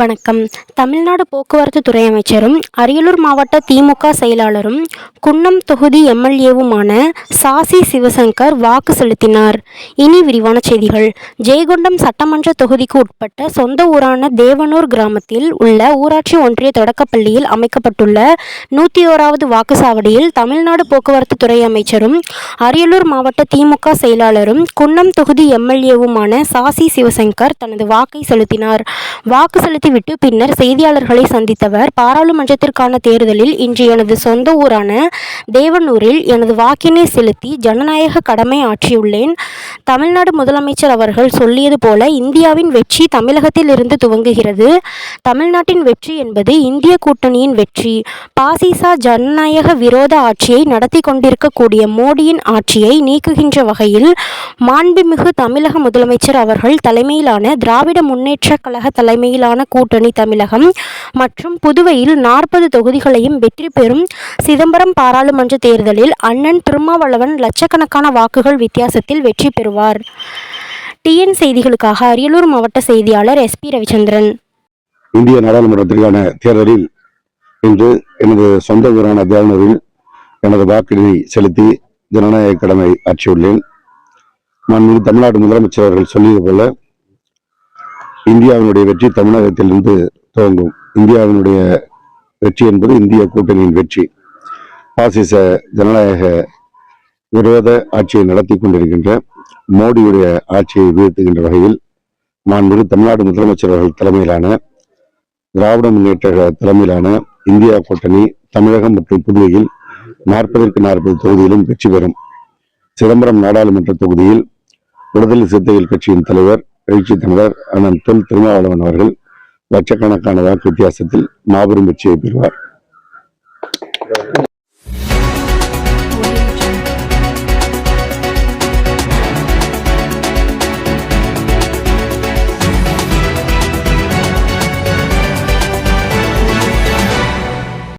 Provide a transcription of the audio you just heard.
வணக்கம். தமிழ்நாடு போக்குவரத்து துறை அமைச்சரும் அரியலூர் மாவட்ட திமுக செயலாளரும் குன்னம் தொகுதி எம்எல்ஏவுமான சாசி சிவசங்கர் வாக்கு செலுத்தினார். இனி விரிவான செய்திகள். ஜெயங்கொண்டம் சட்டமன்ற தொகுதிக்கு உட்பட்ட சொந்த ஊரான தேவனூர் கிராமத்தில் உள்ள ஊராட்சி ஒன்றிய தொடக்கப்பள்ளியில் அமைக்கப்பட்டுள்ள நூற்றி ஓராவது வாக்குச்சாவடியில் தமிழ்நாடு போக்குவரத்து துறை அமைச்சரும் அரியலூர் மாவட்ட திமுக செயலாளரும் குன்னம் தொகுதி எம்எல்ஏவுமான சாசி சிவசங்கர் தனது வாக்கை செலுத்தினார். வாக்கு செலுத்திவிட்டு பின்னர் செய்தியாளர்களை சந்தித்தவர். பாராளுமன்றத்திற்கான தேர்தலில் இன்று எனது சொந்த ஊரான தேவனூரில் எனது வாக்கினை செலுத்தி ஜனநாயக கடமை ஆற்றியுள்ளேன். தமிழ்நாடு முதலமைச்சர் அவர்கள் சொல்லியது போல இந்தியாவின் வெற்றி தமிழகத்தில் இருந்து துவங்குகிறது. தமிழ்நாட்டின் வெற்றி என்பது இந்திய கூட்டணியின் வெற்றி. பாசிசா ஜனநாயக விரோத ஆட்சியை நடத்தி கொண்டிருக்கக்கூடிய மோடியின் ஆட்சியை நீக்குகின்ற வகையில் மாண்புமிகு தமிழக முதலமைச்சர் அவர்கள் தலைமையிலான திராவிட முன்னேற்ற கழக தலைமையிலான கூட்டணி தமிழகம். மற்றும் புதுவையில் நாற்பது தொகுதிகளையும் வெற்றி பெறும் சிதம்பரம் பாராளுமன்ற தேர்தலில் அண்ணன் திருமாவளவன் லட்சக்கணக்கான வாக்குகள் வித்தியாசத்தில் வெற்றி பெறுவார். டிஎன் செய்திகளுக்காக அரியலூர் மாவட்ட செய்தியாளர் எஸ்பி ரவிச்சந்திரன். இந்திய நாடாளுமன்றத்திற்கான தேர்தலில் இன்று எனது சொந்த ஊரான தேவனூரில் எனது வாக்கினை செலுத்தி ஜனநாயக கடமை ஆற்றியுள்ளேன். நான் தமிழ்நாடு முதலமைச்சர் அவர்கள் சொல்லியது போல இந்தியாவினுடைய வெற்றி தமிழகத்திலிருந்து துவங்கும். இந்தியாவினுடைய வெற்றி என்பது இந்திய கூட்டணியின் வெற்றி. பாசிச ஜனநாயக விரோத ஆட்சியை நடத்தி கொண்டிருக்கின்ற மோடியுடைய ஆட்சியை வீழ்த்துகின்ற வகையில் மாண்பு தமிழ்நாடு முதலமைச்சர் அவர்கள் தலைமையிலான திராவிட முன்னேற்ற தலைமையிலான இந்தியா கூட்டணி தமிழகம் மற்றும் புதுவையில் நாற்பதற்கு நாற்பது தொகுதியிலும் வெற்றி பெறும். சிதம்பரம் நாடாளுமன்ற தொகுதியில் விடுதலை சிறுத்தைகள் கட்சியின் தலைவர் எழுச்சி தமிழர் அண்ணன் தொல் திருமாவளவன் அவர்கள் லட்சக்கணக்கான வாக்கு வித்தியாசத்தில் மாபெரும் வெற்றியை பெறுவார்.